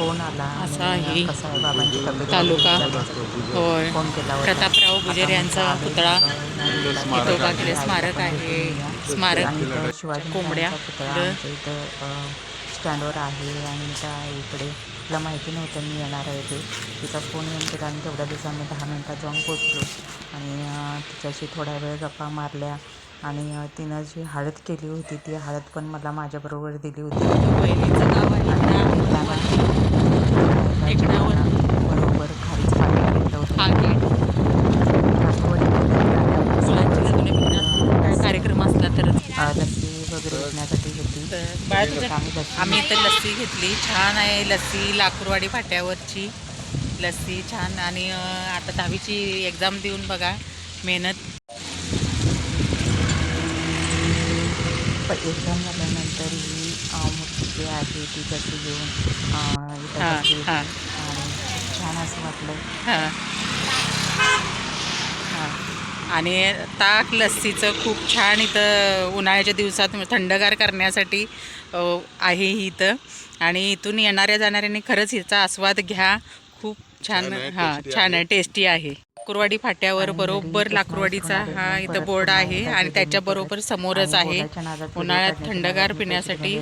Phone आला असा आहे तालुका. होय. फोन केला होता. प्रतापराव गुजर यांचा पुतळा विठोबा केले स्मारक आहे. स्मारक शिवाजी कोंबड्या. इथं स्टँडवर आहे. आणि त्या इकडे तुला माहिती नव्हतं मी येणार आहे ते तिचा फोन येऊन केला आणि तेवढ्या दिवसांनी दहा मिनटात जाऊन पोचलो. आणि तिच्याशी थोड्या वेळ गप्पा मारल्या. आणि तिनं जी हळद केली होती ती हळद पण मला माझ्याबरोबर दिली होती बहिणीचं नाव आहे आणि त्या त्यानंतर टेकडावर. बरोबर खालीच पाणी घेतलं होतं हा गेट मुलांची लग्न बिग्न काय कार्यक्रम असला तरच अ, लस्सी वगैरे विकण्यासाठी तर तुझं आम्ही इथं लस्सी घेतली. छान आहे लस्सी लाकूरवाडी फाट्यावरची. लस्सी छान. आणि आता दहावीची एक्झाम देऊन बघा मेहनत. एक्झाम झाल्यानंतर ही मूर्ती जी आहे ती त्याची घेऊन हां. हां. छान असं वाटलं. आणि ताक लस्सीचं खूप छान इथं उन्हाळ्याच्या दिवसात थंडगार करण्यासाठी आहे ही इथं आणि इथून येणाऱ्या जाणाऱ्यांनी खरंच हिचा आस्वाद घ्या खूप छान हां छान आहे टेस्टी आहे लाकूरवाडी फाट्यावर बरोबर लाकूरवाडीचा हा. इथं बोर्ड आहे आणि त्याच्याबरोबर. समोरच आहे उन्हाळ्यात थंडगार पिण्यासाठी